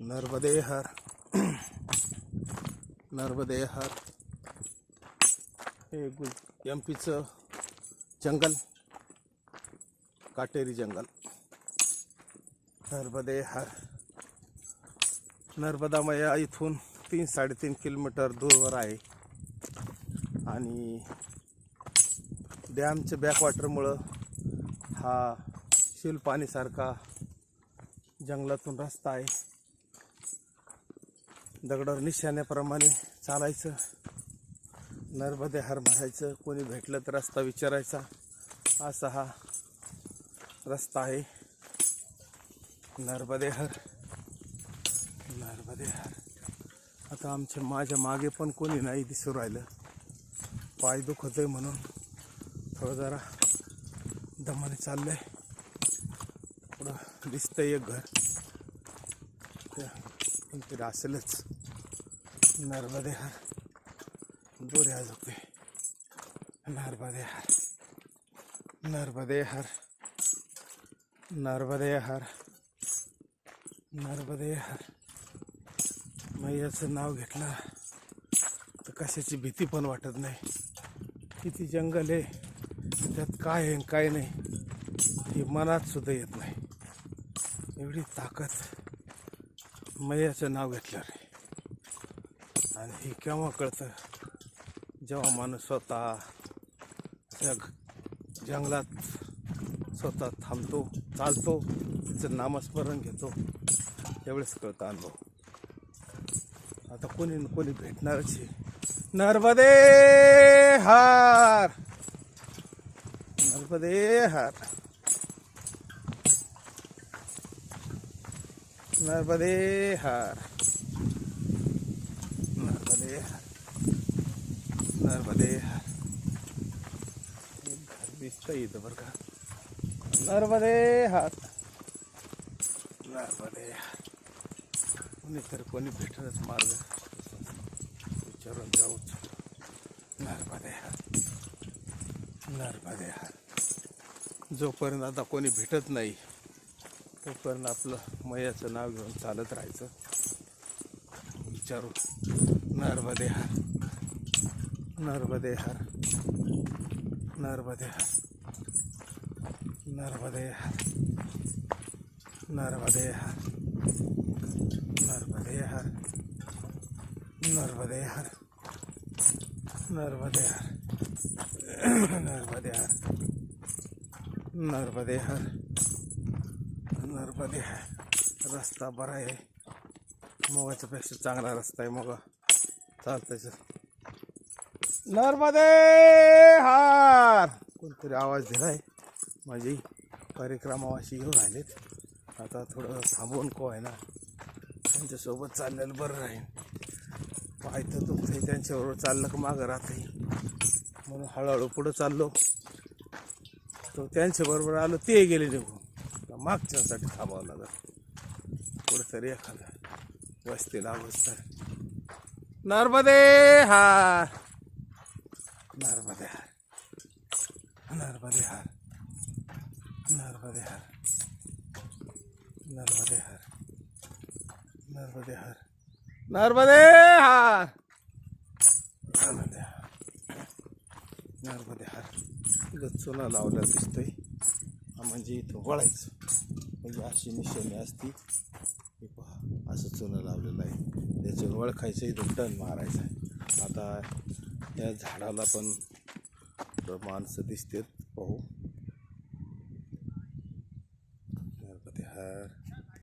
नर्मदे हर नर्मदे हर हे गुल एम पीचं जंगल. काटेरी जंगल. नर्मदे हर नर्मदा मैया इथून तीन साडेतीन किलोमीटर दूरवर आहे. आणि डॅमच्या बॅकवॉटरमुळं हा शिलपाणीसारखा जंगलातून रस्ता आहे. दगडावर निशाण्याप्रमाणे चालायचं. नर्मदे हार म्हणायचं कोणी भेटलं तर रस्ता विचारायचा. असा हा रस्ता आहे. नर्मदे हर. नर्मदे हर. आता आमच्या माझ्या मागे पण कोणी नाही दिसू राहिलं. पाय दुखत आहे म्हणून थोडं जरा दमाने चाललंय. थोडं दिसतंय एक घर. ते कोणतरी असेलच. नर्मदे हर दूर या झोपे नर्मदे हर नर्मदे हर नर्मदे हर नर्मदे हर मैयाचं नाव घेतलं. तर कशाची भीती पण वाटत नाही. किती जंगल आहे. त्यात काय आहे काय नाही. हे मनात सुद्धा येत नाही. एवढी ताकद मैयाचं नाव घेतलं रे आणि हे केव्हा कळतं? जेव्हा माणूस स्वतः जग जंगलात स्वतः थांबतो चालतो तिचं नामस्मरण घेतो त्यावेळेस कळतं अनुभव. आता कोणी कोणी भेटणारच आहे. नर्मदे हार! नर्मदे हार! नर्मदे हार! नर्मदे नर्मदे. हार घर इथं बरं का? नर्मदे हात. नर्मदे. कोणी तर कोणी भेटलच मार्ग विचारून जाऊच नर्मदे हात. नर्मदे हात. जोपर्यंत आता कोणी भेटत नाही तोपर्यंत आपलं मयाचं नाव घेऊन चालत राहायचं. विचारू. नर्मदे हर नर्मदे हर नर्मदे हर नर्मदे हर नर्मदे हर नर्मदे हर नर्मदे हर नर्मदे हर नर्मदे हर नर्मदे हर नर्मदे हर रस्ता बरा आहे मोगाच्यापेक्षा चांगला रस्ता आहे मोगा चालतंय नर्मदे हार! कोणतरी आवाज दिलाय. माझी परिक्रमावाशी येऊन राहिलेत आता थोडं थांबवून को आहे ना. त्यांच्यासोबत चाललेलं बरं राहील पाहतं तर त्यांच्याबरोबर चाललं का मागं राहते म्हणून हळूहळू पुढं चाललो. तो त्यांच्याबरोबर आलो ते गेले निघून. मागच्यासाठी थांबावं लागलं. कुठंतरी एखादं वस्तीला अवस्था नर्मदे हार. नर्मदे हार. नर्मदे हार. नर्मदे हार. नर्मदे हार. नर्मदे हार. नर्मदे हार. नर्मदे हार. नर्मदे हार. इथं चुना लावला दिसतोय. म्हणजे इथं वळायचं. म्हणजे अशी निशाणी असती. हे पहा असं चुना लावलेलं आहे. त्याचे ओळखायचं इथं टन मारायचं आहे. आता या झाडाला पण माणसं दिसतात पाहू.